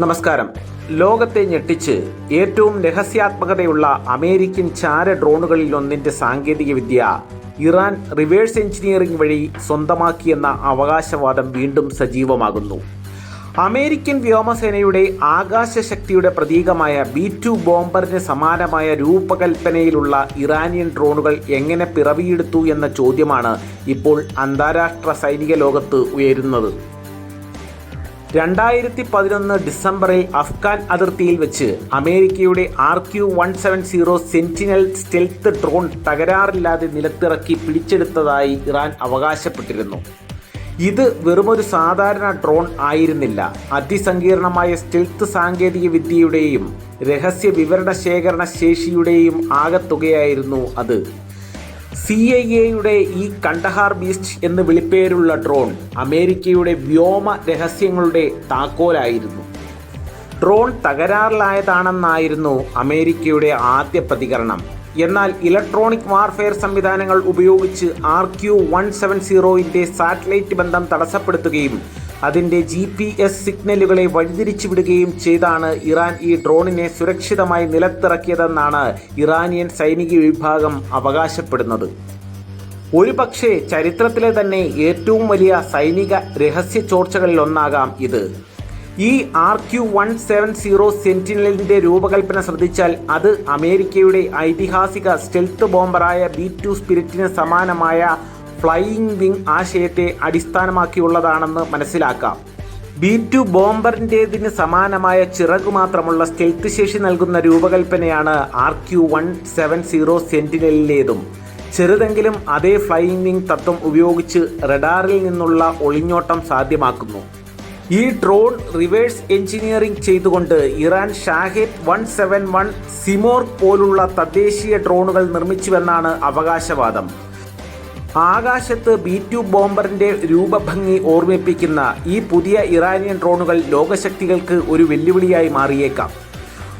നമസ്കാരം. ലോകത്തെ ഞെട്ടിച്ച് ഏറ്റവും രഹസ്യാത്മകതയുള്ള അമേരിക്കൻ ചാര ഡ്രോണുകളിൽ ഒന്നിന്റെ സാങ്കേതികവിദ്യ ഇറാൻ റിവേഴ്സ് എഞ്ചിനീയറിംഗ് വഴി സ്വന്തമാക്കിയെന്ന അവകാശവാദം വീണ്ടും സജീവമാകുന്നു. അമേരിക്കൻ വ്യോമസേനയുടെ ആകാശശക്തിയുടെ പ്രതീകമായ ബി ടു ബോംബറിന് സമാനമായ രൂപകൽപ്പനയിലുള്ള ഇറാനിയൻ ഡ്രോണുകൾ എങ്ങനെ പിറവിയെടുത്തു എന്ന ചോദ്യമാണ് ഇപ്പോൾ അന്താരാഷ്ട്ര സൈനിക ലോകത്ത് ഉയരുന്നത്. രണ്ടായിരത്തി പതിനൊന്ന് ഡിസംബറിൽ അഫ്ഗാൻ അതിർത്തിയിൽ വെച്ച് അമേരിക്കയുടെ R Q one seven zero sentinel stealth drone തകരാറില്ലാതെ നിലത്തിറക്കി പിടിച്ചെടുത്തതായി ഇറാൻ അവകാശപ്പെട്ടിരുന്നു. ഇത് വെറുമൊരു സാധാരണ ഡ്രോൺ ആയിരുന്നില്ല. അതിസങ്കീർണമായ സ്റ്റെൽത്ത് സാങ്കേതിക വിദ്യയുടെയും രഹസ്യ വിവരണ ശേഖരണ ശേഷിയുടെയും ആകത്തുകയായിരുന്നു അത്. സി ഐ എയുടെ ഈ കണ്ടഹാർ ബീസ്റ്റ് എന്ന് വിളിപ്പേരുള്ള ഡ്രോൺ അമേരിക്കയുടെ വ്യോമ രഹസ്യങ്ങളുടെ താക്കോലായിരുന്നു. ഡ്രോൺ തകരാറിലായതാണെന്നായിരുന്നു അമേരിക്കയുടെ ആദ്യ പ്രതികരണം. എന്നാൽ ഇലക്ട്രോണിക് വാർഫെയർ സംവിധാനങ്ങൾ ഉപയോഗിച്ച് ആർ ക്യു വൺ സെവൻ സീറോയിന്റെ സാറ്റലൈറ്റ് ബന്ധം തടസ്സപ്പെടുത്തുകയും അതിന്റെ ജി പി എസ് സിഗ്നലുകളെ വഴിതിരിച്ചുവിടുകയും ചെയ്താണ് ഇറാൻ ഈ ഡ്രോണിനെ സുരക്ഷിതമായി നിലത്തിറക്കിയതെന്നാണ് ഇറാനിയൻ സൈനിക വിഭാഗം അവകാശപ്പെടുന്നത്. ഒരു പക്ഷേ ചരിത്രത്തിലെ തന്നെ ഏറ്റവും വലിയ സൈനിക രഹസ്യ ചോർച്ചകളിലൊന്നാകാം ഇത്. ഈ R Q one seven zero സെന്റിനലിന്റെ രൂപകൽപ്പന ശ്രദ്ധിച്ചാൽ അത് അമേരിക്കയുടെ ഐതിഹാസിക സ്റ്റെൽത്ത് ബോംബറായ ബി ടു സ്പിരിറ്റിന് സമാനമായ ഫ്ലൈയിങ് വിങ് ആശയത്തെ അടിസ്ഥാനമാക്കിയുള്ളതാണെന്ന് മനസ്സിലാക്കാം. ബി ടു ബോംബറിന്റേതിന് സമാനമായ ചിറകു മാത്രമുള്ള സ്റ്റെൽത്ത് ശേഷി നൽകുന്ന രൂപകൽപ്പനയാണ് R Q one seven zero സെന്റിനലിലേതും. ചെറുതെങ്കിലും അതേ ഫ്ലൈയിങ് വിങ് തത്വം ഉപയോഗിച്ച് റഡാറിൽ നിന്നുള്ള ഒളിഞ്ഞോട്ടം സാധ്യമാക്കുന്നു. ഈ ഡ്രോൺ റിവേഴ്സ് എഞ്ചിനീയറിംഗ് ചെയ്തുകൊണ്ട് Iran Shahed one seven one Simorgh പോലുള്ള തദ്ദേശീയ ഡ്രോണുകൾ നിർമ്മിച്ചുവെന്നാണ് അവകാശവാദം. ആകാശത്ത് ബി ടു ബോംബറിന്റെ രൂപഭംഗി ഓർമ്മിപ്പിക്കുന്ന ഈ പുതിയ ഇറാനിയൻ ഡ്രോണുകൾ ലോകശക്തികൾക്ക് ഒരു വെല്ലുവിളിയായി മാറിയേക്കാം.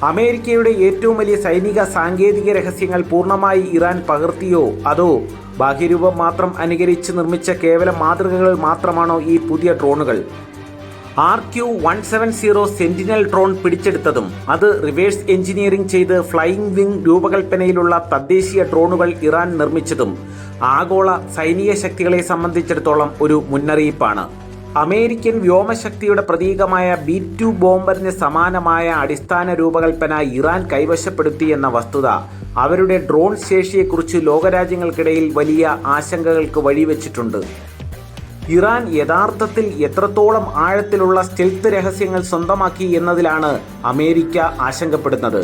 അമേരിക്കയുടെ ഏറ്റവും വലിയ സൈനിക സാങ്കേതിക രഹസ്യങ്ങൾ പൂർണമായി ഇറാൻ പകർത്തിയോ? അതോ ബാഹ്യരൂപം മാത്രം അനുകരിച്ച് നിർമ്മിച്ച കേവല മാതൃകകൾ മാത്രമാണോ ഈ പുതിയ ഡ്രോണുകൾ? R Q one seven zero sentinel drone പിടിച്ചെടുത്തതും അത് റിവേഴ്സ് എഞ്ചിനീയറിംഗ് ചെയ്ത് ഫ്ലൈയിങ് വിംഗ് രൂപകൽപ്പനയിലുള്ള തദ്ദേശീയ ഡ്രോണുകൾ ഇറാൻ നിർമ്മിച്ചതും ആഗോള സൈനിക ശക്തികളെ സംബന്ധിച്ചിടത്തോളം ഒരു മുന്നറിയിപ്പാണ്. അമേരിക്കൻ വ്യോമശക്തിയുടെ പ്രതീകമായ ബി ടു ബോംബറിന് സമാനമായ അടിസ്ഥാന രൂപകൽപ്പന ഇറാൻ കൈവശപ്പെടുത്തി എന്ന വസ്തുത അവരുടെ ഡ്രോൺ ശേഷിയെക്കുറിച്ച് ലോകരാജ്യങ്ങൾക്കിടയിൽ വലിയ ആശങ്കകൾക്ക് വഴിവെച്ചിട്ടുണ്ട്. ഇറാൻ യഥാർത്ഥത്തിൽ എത്രത്തോളം ആഴത്തിലുള്ള സ്റ്റെൽത്ത് രഹസ്യങ്ങൾ സ്വന്തമാക്കി എന്നതിലാണ് അമേരിക്ക ആശങ്കപ്പെടുന്നത്.